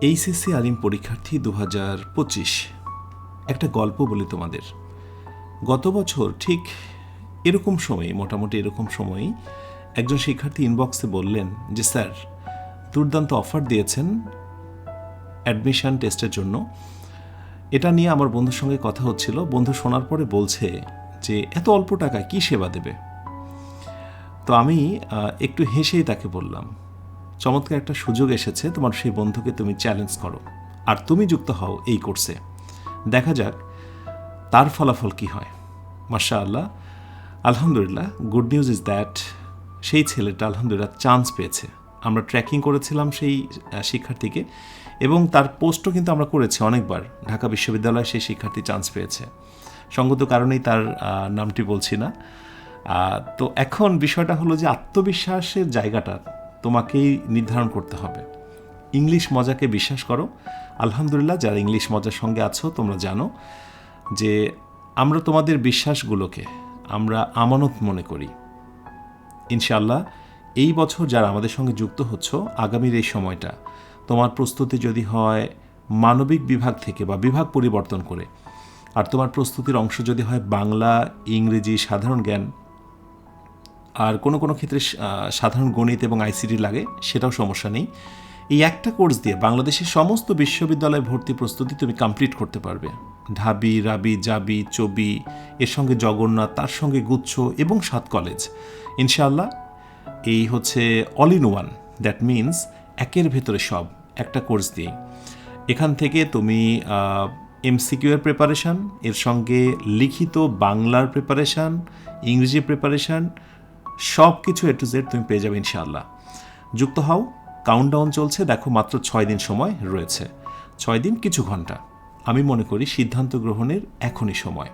HSC আলিম পরীক্ষার্থী দু হাজার পঁচিশ। একটা গল্প বলি তোমাদের। গত বছর ঠিক এরকম সময়ে, মোটামুটি এরকম সময়ই একজন শিক্ষার্থী ইনবক্সে বললেন যে, স্যার, দুর্দান্ত অফার দিয়েছেন অ্যাডমিশন টেস্টের জন্য। এটা নিয়ে আমার বন্ধুর সঙ্গে কথা হচ্ছিল। বন্ধু শোনার পরে বলছে যে, এত অল্প টাকা কী সেবা দেবে? তো আমি একটু হেসেই তাকে বললাম চমৎকার একটা সুযোগ এসেছে তোমার সেই বন্ধুকে তুমি চ্যালেঞ্জ করো। আর তুমি যুক্ত হও এই কোর্সে দেখা যাক তার ফলাফল কি হয়। মার্শা আল্লাহ আলহামদুলিল্লাহ গুড নিউজ ইজ দ্যাট সেই ছেলেটা আলহামদুলিল্লাহ চান্স পেয়েছে। আমরা ট্র্যাকিং করেছিলাম সেই শিক্ষার্থীকে এবং তার পোস্টও কিন্তু আমরা করেছি অনেকবার। ঢাকা বিশ্ববিদ্যালয়ে সেই শিক্ষার্থী চান্স পেয়েছে। সঙ্গত কারণেই তার নামটি বলছি না। তো এখন বিষয়টা হলো যে আত্মবিশ্বাসের জায়গাটা তোমাকেই নির্ধারণ করতে হবে। ইংলিশ মজাকে বিশ্বাস করো। আলহামদুলিল্লাহ, যারা ইংলিশ মজার সঙ্গে আছো, তোমরা জানো যে আমরা তোমাদের বিশ্বাসগুলোকে আমরা আমানত মনে করি। ইনশাল্লাহ এই বছর যারা আমাদের সঙ্গে যুক্ত হচ্ছ, আগামীর এই সময়টা তোমার প্রস্তুতি যদি হয় মানবিক বিভাগ থেকে বা বিভাগ পরিবর্তন করে, আর তোমার প্রস্তুতির অংশ যদি হয় বাংলা, ইংরেজি, সাধারণ জ্ঞান আর কোনো কোনো ক্ষেত্রে সাধারণ গণিত এবং আইসিটি লাগে, সেটাও সমস্যা নেই। এই একটা কোর্স দিয়ে বাংলাদেশের সমস্ত বিশ্ববিদ্যালয় ভর্তি প্রস্তুতি তুমি কমপ্লিট করতে পারবে। ঢাবি, রাবি, জাবি, চবি, এর সঙ্গে জগন্নাথ, তার সঙ্গে গুচ্ছ এবং সাত কলেজ ইনশাআল্লাহ, এই হচ্ছে all in one that means একের ভেতরে সব, একটা কোর্স দিয়ে। এখান থেকে তুমি এমসিকিউ এর প্রিপারেশান এর সঙ্গে লিখিত বাংলার প্রিপারেশান ইংরেজি প্রিপারেশান সব কিছু এ টু জেড তুমি পেয়ে যাবে ইনশাআল্লাহ। যুক্ত হও কাউন্টডাউন চলছে, দেখো মাত্র ছয় দিন সময় রয়েছে। ছয় দিন, কিছু ঘণ্টা। আমি মনে করি সিদ্ধান্ত গ্রহণের এখনই সময়।